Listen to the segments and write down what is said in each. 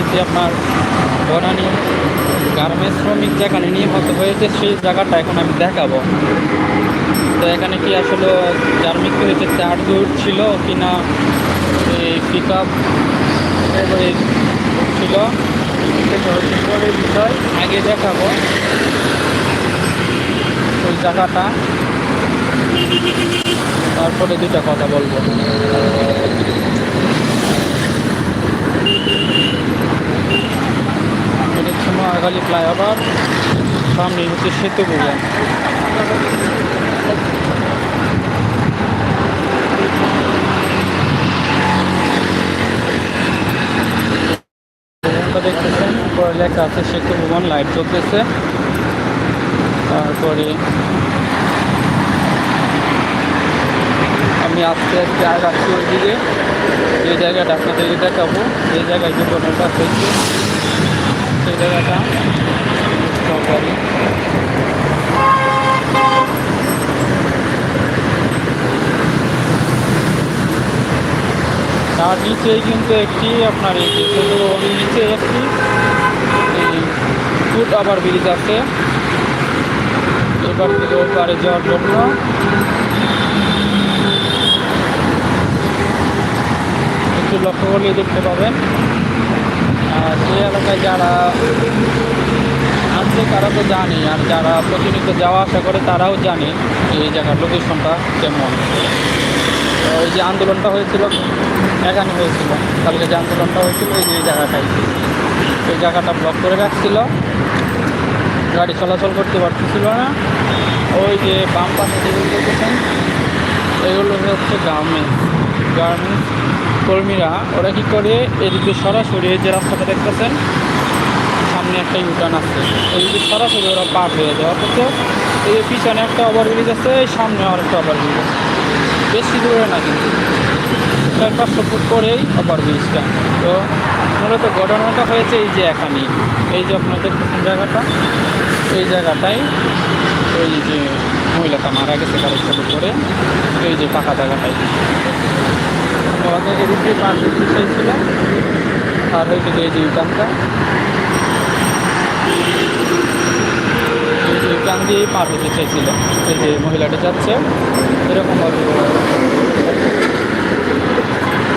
এসেছি আপনার বনানি গার্মেন্টস শ্রমিক যেখানে নিহত হয়েছে, সেই জায়গাটা এখন আমি দেখাবো। তো এখানে কি আসলে যার হয়েছে চার দূর ছিল কি না এই পিক আপ ছিল বিষয় আগে দেখাবো। ওই জায়গাটা। তারপরে দুটা কথা বলব। ফ্লাইওভার। সামনে হচ্ছে সেতু ভবনটা দেখতেছেন, উপরে লেখা আছে সেতু ভবন, লাইট চলতেছে তারপরে আমি আস্তে আস্তে আগাচ্ছি ওইদিকে যে জায়গাটা আপনাদেরকে দেখাবো, যে জায়গায় দুর্ঘটনাটা হয়েছে। সেই জায়গাটা। সরকারি তার নিচেই কিন্তু একটি আপনার এই নিচে একটি ফুট ওভার ব্রিজ আছে। এবার থেকে ওই পারে যাওয়ার জন্য। একটু লক্ষ্য করলে দেখতে পাবেন। এই এলাকায় যারা আছে তারা তো জানে, আর যারা প্রতিনিয়ত যাওয়া আসা করে তারাও জানে এই জায়গার লোকেশনটা কেমন। এই যে আন্দোলনটা হয়েছিল, এখানে হয়েছিল। কালকে যে আন্দোলনটা হয়েছিল, এই যে এই জায়গাটাই। এই জায়গাটা ব্লক করে রাখছিল। গাড়ি চলাচল করতে পারতেছিল না। ওই যে বাম পাশে যেগুলো দেখেছেন এগুলো হচ্ছে গার্মেন্টস গার্মেন্টস কর্মীরা, ওরা কী করে? এদিকে সরাসরি এই যে রাস্তাটা দেখতেছেন, সামনে একটা ইউটার্ন আছে। এই যে সরাসরি ওরা পার হয়ে যায়, অথচ এই পিছনে একটা ওভারব্রিজ আছে, এই সামনে আর একটা ওভারব্রিজ আছে। বেশি দূরে না কিন্তু। চার পাঁচশো ফুট পরেই ওভারব্রিজটা তো মূলত ঘটনাটা হয়েছে এই যে এখানেই। এই যে দেখতেছেন জায়গাটা, এই জায়গাটাই ওই যে মহিলাটা মারা গেছে গাড়ির সাথে করে এই যে পাকা জায়গাটাই। আমাদের এদিক দিয়ে পার চাইছিল আর ওইদিকে এই যে ইউটানটা এই যে ইউটান দিয়েই পার হতে চাইছিল এই যে মহিলাটা যাচ্ছে এরকমভাবে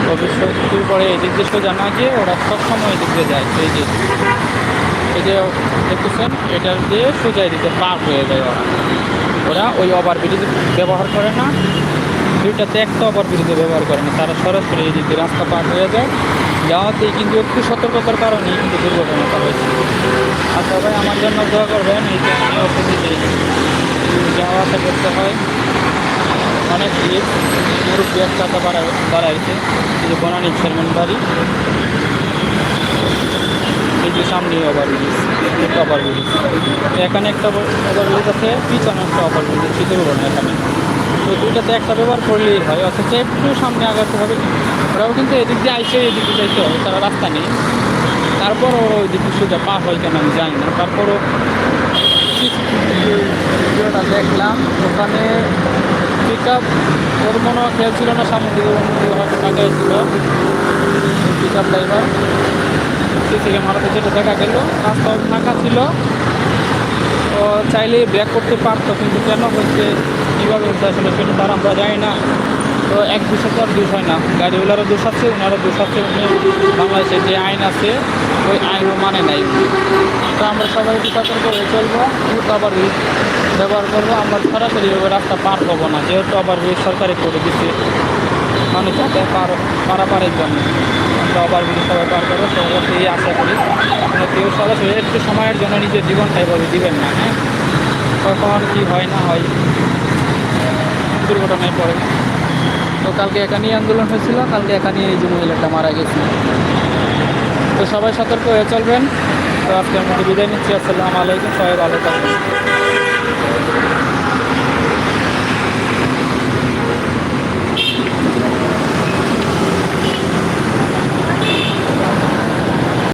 ভবিষ্যতের পরে এদিক দিয়ে সোজা না গিয়ে ওরা সবসময় এদিক দিয়ে যায়। এই যে এই যে দেখতেছেন এটার দিয়ে সোজা এদিকে পার হয়ে যায় ওরা। ওরা ওই ওভার ব্রিজ ব্যবহার করে না। দুইটাতে একটা ওভার ব্রিজে ব্যবহার করে না। তারা সরাসরি এই দিকে রাস্তা পার হয়ে যায়, যাওয়াতেই কিন্তু একটু সতর্কতার কারণেই কিন্তু দুর্ঘটনাটা হয়েছে। আর সবাই আমার জন্য দোয়া করবেন, এই যে আমি অফিসে যাওয়া আসা করতে হয়। অনেক ভিড়। মুরব্বী বাড়া বাড়াইছে। এই যে বনানী চেয়ারম্যান বাড়ি। এই যে সামনে ওভার ব্রিজ একটা ওভার ব্রিজ এখানে একটা ওভার ব্রিজ আছে, পিছনে একটা ওভার ব্রিজ শীতের না এখানে। তো দুইটাতে একটা ব্যবহার করলেই হয়, অথচ একটু সামনে আগাতে হবে। ওরাও কিন্তু এদিক দিয়ে আইসে এদিক দিয়ে যাইতে হবে, তারা রাস্তা নেই। তারপরও ওই দিকে সোজা পা হয় কেন আমি জানি না। তারপরও ভিডিওটা দেখলাম, ওখানে পিক আপ ওর মনে খেয়াল ছিল না, সামনে দিকে ছিল। পিক আপ ড্রাইভার থেকে মারাতে যেটা দেখা গেল, রাস্তা ফাঁকা ছিল। ও চাইলে ব্যাক করতে পারতো, কিন্তু কেন হচ্ছে কীভাবে হচ্ছে আসলে সেটা তার আমরা জানি না। তো এক দুশো তো আর দোষ হয় না। গাড়িওয়ালারও দোষ আছে ওনারও দোষ আছে। উনি বাংলাদেশের যে আইন আছে, ওই আইনও মানে নাই। তো আমরা সবাই সতর্ক হয়ে চলবো আবার ব্যবহার করব। আমরা সরাসরি রাস্তা পার হব না, যেহেতু আবার সরকারি করে দিচ্ছে মানুষ যাতে পার, পারাপারের জন্য। আমরা আবার সবাই পার করব। সবাই এই আশা করি। আপনারা কেউ সরাসরি একটু সময়ের জন্য নিজের জীবনটা এভাবে দিবেন না হ্যাঁ? কখন কী হয় না হয়। দুর্ঘটনায় পড়ে। তো কালকে একা নিয়ে আন্দোলন হয়েছিল, কালকে এখানেই এই যে মহিলাটা মারা গেছে। তো সবাই সতর্ক হয়ে চলবেন। তো আজকে আমাদের বিদায় নিচ্ছি। আসসালামু আলাইকুম, সবাই ভালো থাকবেন।